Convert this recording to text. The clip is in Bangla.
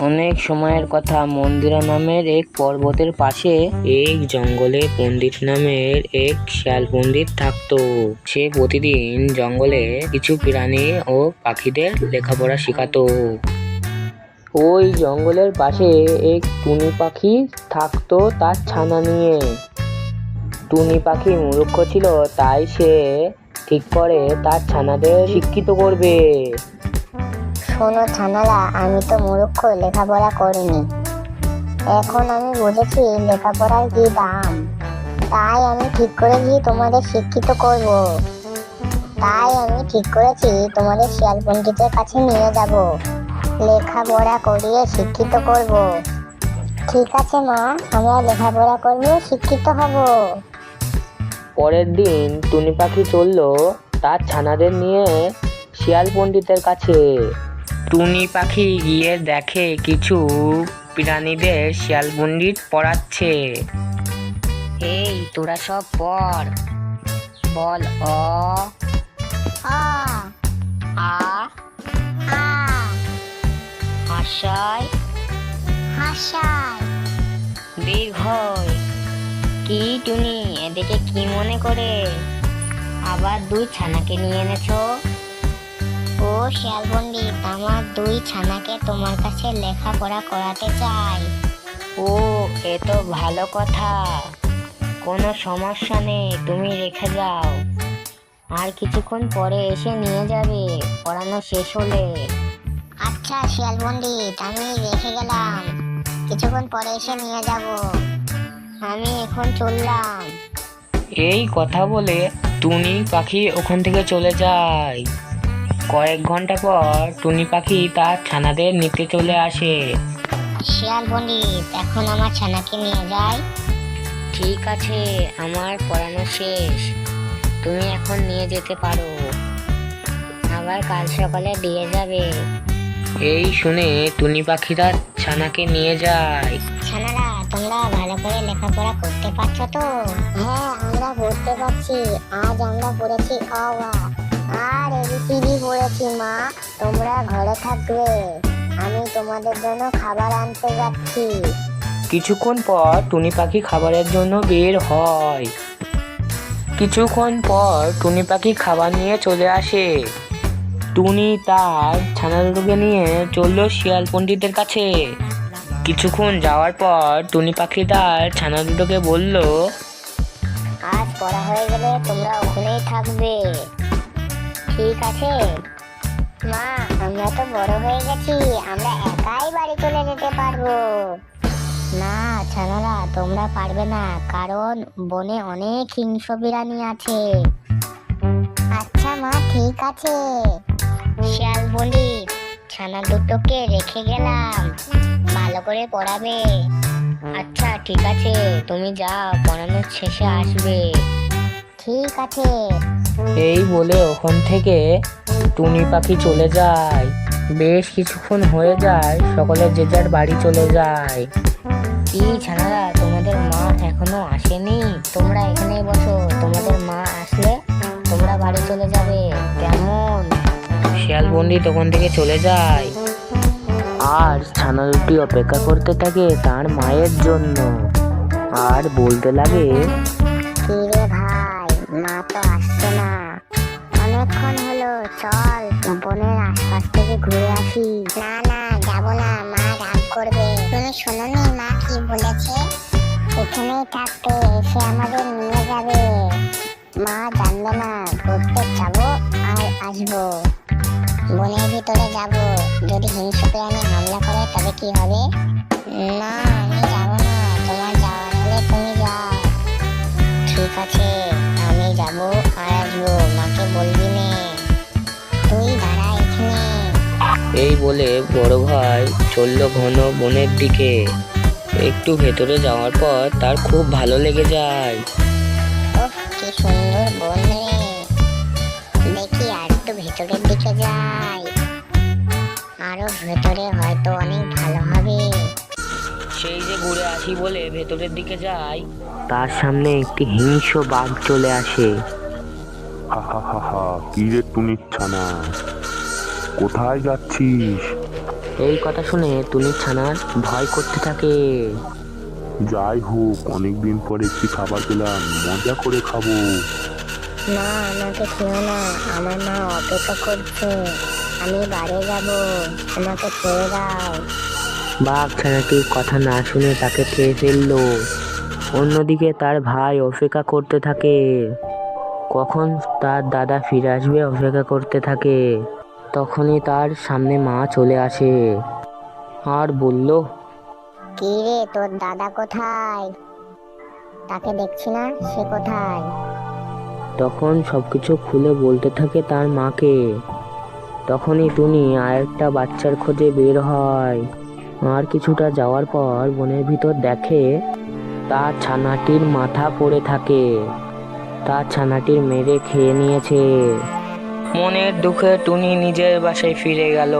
অনেক সময়ের কথা মন্দিরা নামের এক পর্বতের পাশে এক জঙ্গলে পণ্ডিত নামের এক শিয়াল পণ্ডিত থাকতো। সে প্রতিদিন জঙ্গলে কিছু প্রাণী ও পাখিদের লেখাপড়া শেখাতো। ওই জঙ্গলের পাশে এক টুনি পাখি থাকতো তার ছানা নিয়ে। টুনি পাখি মূর্খ ছিল, তাই সে ঠিক করে তার ছানাদের শিক্ষিত করবে। শোনো ছানারা আমি তো মূর্খ, লেখাপড়া করিনি। এখন আমি বুঝেছি লেখাপড়ার কি দাম। তাই আমি ঠিক করেছি তোমাদের শিক্ষিত করব। তাই আমি ঠিক করেছি তোমাদের শিয়াল পণ্ডিতের কাছে নিয়ে যাব। লেখাপড়া করিয়ে শিক্ষিত করব। ঠিক আছে মা, আমরা লেখাপড়া করব শিক্ষিত হব। পরের দিন টুনি পাখি চলল তার ছানাদের নিয়ে শিয়াল পণ্ডিতের কাছে। টুনি পাখি গিয়ে দেখে কিছু প্রাণীদের শিয়াল পণ্ডিত পড়াচ্ছে এই তোরা সব পড়। বল অ আ আ আ হাসায়। হাসায়। দীর্ঘয় কি টুনি এদিকে কি মনে করে? আবার দুই ছানাকে নিয়ে এনেছো? ও শিয়াল পণ্ডিত আমার দুই ছানাকে তোমার কাছে লেখাপড়া করাতে চাই। ও এ তো ভালো কথা। কোনো সমস্যা নেই তুমি রেখে যাও। আর কিছুক্ষণ পরে এসে নিয়ে যাবে পড়ানো শেষ হলে। আচ্ছা শিয়াল পণ্ডিত আমি রেখে গেলাম। কিছুক্ষণ পরে এসে নিয়ে যাব। আমি এখন চললাম। এই কথা বলে টুনি পাখি ওখান থেকে চলে যায়। কয়েক ঘণ্টা পর টুনি পাখি তার ছানাদের নিতে চলে আসে। শিয়াল পণ্ডিত এখন আমার ছানাকে নিয়ে যাই। ঠিক আছে আমার পড়ানো শেষ। তুমি এখন নিয়ে যেতে পারো। আবার কাল সকালে দিয়ে যাবে। এই শুনে টুনি পাখিরা ছানাকে নিয়ে যায়। ছানারা তোমরা ভালো করে লেখাপড়া করতে পারছ তো? হ্যাঁ আমরা পড়তে পারছি। আজ আমরা পড়েছি অ আ। আর এবিসিডি পড়েছি মা তোমরা ঘরে থাকবে। আমি তোমাদের জন্য খাবার আনতে যাচ্ছি। কিছুক্ষণ পর টুনি পাখি খাবারের জন্য বের হয়। কিছুক্ষণ পর টুনি পাখি খাবার নিয়ে চলে আসে। টুনি তার ছানা দুটোকে নিয়ে চলল শিয়াল পণ্ডিতের কাছে। কিছুক্ষণ যাওয়ার পর টুনি পাখি তার ছানা দুটোকে বলল আজ পড়া হয়ে গেলে তোমরা ওখানেই থাকবে। ঠিক আছে। মা, আমরা তো বড় হয়ে গেছি, আমরা একাই বাড়ি চলে যেতে পারব। না, ছানারা, তোমরা পারবে না, কারণ বনে অনেক হিংস্র বিরানি আছে। আচ্ছা মা, ঠিক আছে। শিয়াল বলি, ছানা দুটোকে রেখে গেলাম, ভালো করে পড়াবে। আচ্ছা ঠিক আছে, তুমি যাও, পড়ানোর শেষে আসবে। ঠিক আছে। এই বলে ওখান থেকে টুনি পাখি চলে যায়। বেশ কিছুক্ষণ হয়ে যায় সকলে যে যার বাড়ি চলে যায়। কি ছানারা তোমাদের মা এখনও আসেনি? তোমরা এখানে বসো তোমাদের মা আসলে তোমরা বাড়ি চলে যাবে কেমন? শিয়াল বন্দি তখন থেকে চলে যায়। আর ছানা দুটি অপেক্ষা করতে থাকে তার মায়ের জন্য। আর বলতে লাগে ভাই মা তো চল বনের আশপাশ থেকে ঘুরে আসি। না না, যাব না, মা রাগ করবে। তুমি শোনোনি মা কি বলেছে? এখানেই থাকতে এসে আমাদের নিয়ে যাবে। মা জানবে না ঘুরতে যাব আর আসব। বনের ভিতরে যাব। যদি হিংস্র প্রাণী হামলা করে, তবে কি হবে? না, আমি যাব না। তোমার যাওয়ার হলে তুমি যাও। ঠিক আছে, আমি যাব আর আসব। মাকে বলবি নে। এই বলে বড় ভাই চলল ঘন বনের দিকে। একটু ভেতরে যাওয়ার পর তার খুব ভালো লেগে যায়। কি সুন্দর বন। দেখি আর একটু ভেতরের দিকে যাই। আরও ভেতরে হয়তো অনেক ভালো হবে। সেই যে ঘুরে আসি বলে ভেতরের দিকে যায় তার সামনে একটি হিংস্র বাঘ চলে আসে। হা হা হা হা কি রে টুনির ছানা কোথায় যাচ্ছিস? এই কথা শুনে টুনির ছানার ভয় করতে থাকে। যাই হোক অনেকদিন পরে একটি খাবার পেলাম মজা করে খাব। না আমাকে খেও না আমার মা অপেক্ষা করছে। আমি বাড়ি যাব আমাকে ছেড়ে দাও। বাঘ ছানাটির কথা না শুনে তাকে খেয়ে ফেলল। অন্যদিকে তার ভাই অপেক্ষা করতে থাকে। কখন তার দাদা ফিরে আসবে অপেক্ষা করতে থাকে। তখনই তার সামনে মা চলে আসে। আর বলল কি রে তোর দাদা কোথায়? তাকে দেখছি না সে কোথায়? তখন সবকিছু খুলে বলতে থাকে তার মাকে। তখনই টুনি আরেকটা বাচ্চার খোঁজে বের হয়। আর কিছুটা যাওয়ার পর বনের ভিতর দেখে তার ছানাটির মাথা পড়ে থাকে। তার ছানাটির মেরে খেয়ে নিয়েছে। মনের দুঃখে টুনি নিজের বাসায় ফিরে গেল।